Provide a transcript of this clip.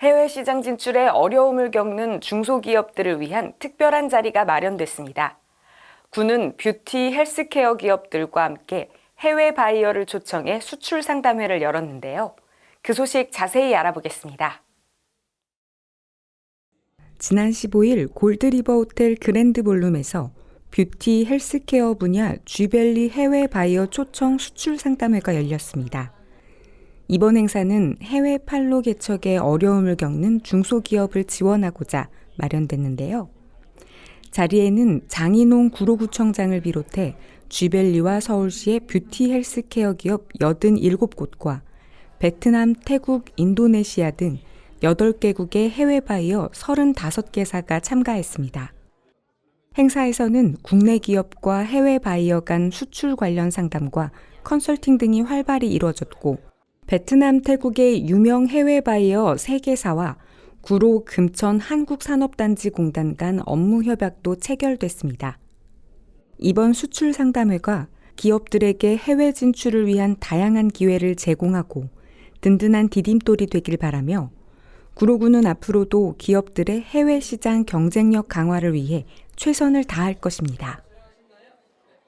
해외 시장 진출에 어려움을 겪는 중소기업들을 위한 특별한 자리가 마련됐습니다. 군은 뷰티 헬스케어 기업들과 함께 해외 바이어를 초청해 수출 상담회를 열었는데요. 그 소식 자세히 알아보겠습니다. 지난 15일 골드리버 호텔 그랜드 볼룸에서 뷰티 헬스케어 분야 쥐벨리 해외 바이어 초청 수출 상담회가 열렸습니다. 이번 행사는 해외 판로 개척에 어려움을 겪는 중소기업을 지원하고자 마련됐는데요. 자리에는 장인홍 구로구청장을 비롯해 쥐벨리와 서울시의 뷰티 헬스케어 기업 87곳과 베트남, 태국, 인도네시아 등 8개국의 해외 바이어 35개사가 참가했습니다. 행사에서는 국내 기업과 해외 바이어 간 수출 관련 상담과 컨설팅 등이 활발히 이루어졌고 베트남, 태국의 유명 해외 바이어 3개사와 구로 금천 한국산업단지 공단 간 업무 협약도 체결됐습니다. 이번 수출 상담회가 기업들에게 해외 진출을 위한 다양한 기회를 제공하고 든든한 디딤돌이 되길 바라며 구로구는 앞으로도 기업들의 해외 시장 경쟁력 강화를 위해 최선을 다할 것입니다.